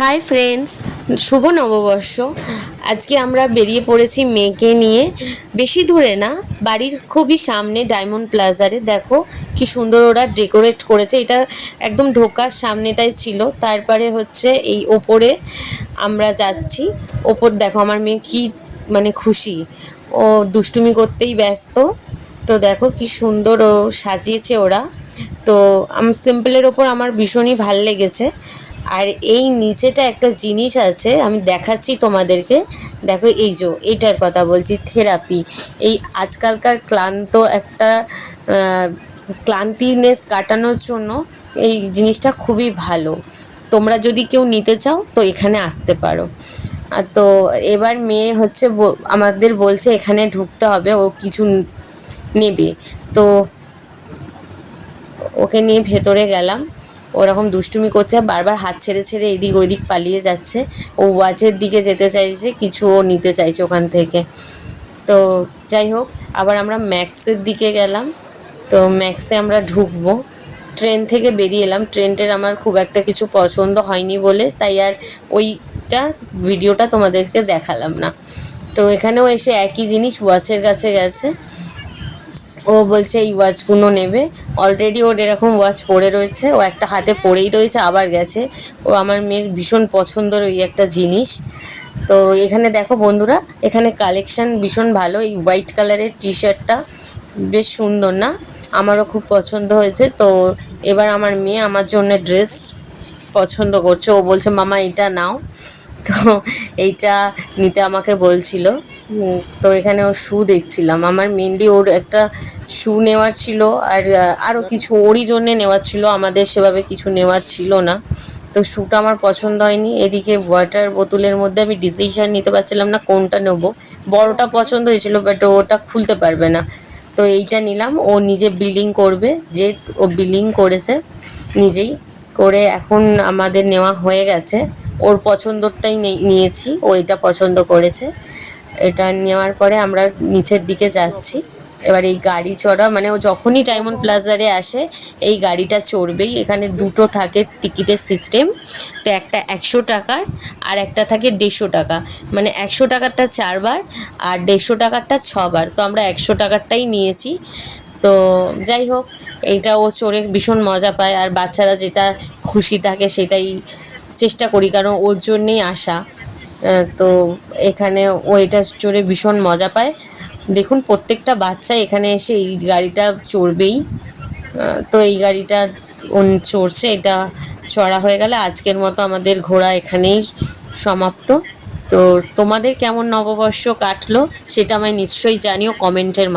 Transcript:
Hi friends শুভ নববর্ষ। আজকে আমরা বেরিয়ে পড়েছি মেয়েকে নিয়ে। বেশি দূরে না, বাড়ির খুবই সামনে ডায়মন্ড প্লাজারে দেখো কি সুন্দর ওরা ডেকোরেট করেছে। এটা একদম ঢোকার সামনেটাই ছিল। তারপরে হচ্ছে এই ওপরে আমরা যাচ্ছি। ওপর দেখো, আমার মেয়ে কি মানে খুশি। ও দুষ্টুমি করতেই ব্যস্ত। তো দেখো কি সুন্দর ও সাজিয়েছে ওরা। তো সিম্পলের ওপর আমার ভীষণই ভালো লেগেছে। আর এই নিচেটা একটা জিনিস আছে, আমি দেখাচ্ছি তোমাদেরকে। দেখো এই যে এইটার কথা বলছি, থেরাপি। এই আজকালকার ক্লান্ত একটা ক্লান্তিনেস কাটানোর জন্য এই জিনিসটা খুবই ভালো। তোমরা যদি কেউ নিতে চাও, তো এখানে আসতে পারো। আর তো এবার মেয়ে হচ্ছে আমাদের বলছে এখানে ঢুকতে হবে, ও কিছু নেবে। তো ওকে নিয়ে ভেতরে গেলাম। ওরকম দুষ্টুমি করছে বারবার হাত ছেড়ে ছেড়ে এদিক ওইদিক পালিয়ে যাচ্ছে। ও ওয়াচের দিকে যেতে চাইছে, কিছু ও নিতে চাইছে ওখান থেকে। তো যাই হোক, আবার আমরা ম্যাক্সের দিকে গেলাম। তো ম্যাক্সে আমরা ঢুকবো। ট্রেন থেকে বেরিয়ে এলাম। ট্রেনটার আমার খুব একটা কিছু পছন্দ হয়নি বলে, তাই আর ওইটা ভিডিওটা তোমাদেরকে দেখালাম না। তো এখানেও এসে একই জিনিস ওয়াচের কাছে গেছে। ও বলছে এই ওয়াচগুলো নেবে। অলরেডি ওর এরকম ওয়াচ পরে রয়েছে, ও একটা হাতে পরেই রয়েছে, আবার গেছে। ও আমার মেয়ের ভীষণ পছন্দের ওই একটা জিনিস। তো এখানে দেখো বন্ধুরা, এখানে কালেকশন ভীষণ ভালো, এই হোয়াইট কালারের টি শার্টটা বেশ সুন্দর না? আমারও খুব পছন্দ হয়েছে। তো এবার আমার মেয়ে আমার জন্য ড্রেস পছন্দ করছে। ও বলছে, মামা, এটা নাও। তো এইটা নিতে আমাকে বলছিল। তো এখানে ও শু দেখছিলাম। আমার মেনলি ওর একটা শু নেওয়ার ছিল আর আরও কিছু ওরই জন্যে নেওয়ার ছিল। আমাদের সেভাবে কিছু নেওয়ার ছিল না। তো শ্যুটা আমার পছন্দ হয়নি। এদিকে ওয়াটার বোতলের মধ্যে আমি ডিসিশন নিতে পারছিলাম না কোনটা নেব। বড়টা পছন্দ হয়েছিল বাট ওটা খুলতে পারবে না। তো এইটা নিলাম। ও নিজে বিলিং করবে। যে ও বিলিং করেছে, নিজেই করে এখন আমাদের নেওয়া হয়ে গেছে। ওর পছন্দটাই নিয়েছি। ও এটা পছন্দ করেছে। এটা নেওয়ার পরে আমরা নিচের দিকে যাচ্ছি। এবার এই গাড়ি চড়া মানে ও যখনই ডায়মন্ড প্লাজারে আসে, এই গাড়িটা চড়বেই। এখানে দুটো থাকে টিকিটের সিস্টেম। তো একটা একশো টাকার আর একটা থাকে দেড়শো টাকা। মানে একশো টাকারটা চারবার আর দেড়শো টাকারটা ছবার। তো আমরা একশো টাকারটাই নিয়েছি। তো যাই হোক, এইটা ও চড়ে ভীষণ মজা পায়। আর বাচ্চারা যেটা খুশি থাকে সেটাই চেষ্টা করি, কারণ ওর জন্যেই আসা তো এখানে ওইটা চড়ে ভীষণ মজা পায়। দেখুন, প্রত্যেকটা বাচ্চা এখানে এসে এই গাড়িটা চড়বেই। তো এই গাড়িটা চড়ছে, এটা চড়া হয়ে গেলে আজকের মতো আমাদের ঘোড়া এখানেই সমাপ্ত। তো তোমাদের কেমন নববর্ষ কাটলো সেটা আমায় নিশ্চয়ই জানিও কমেন্টের মাধ্যমে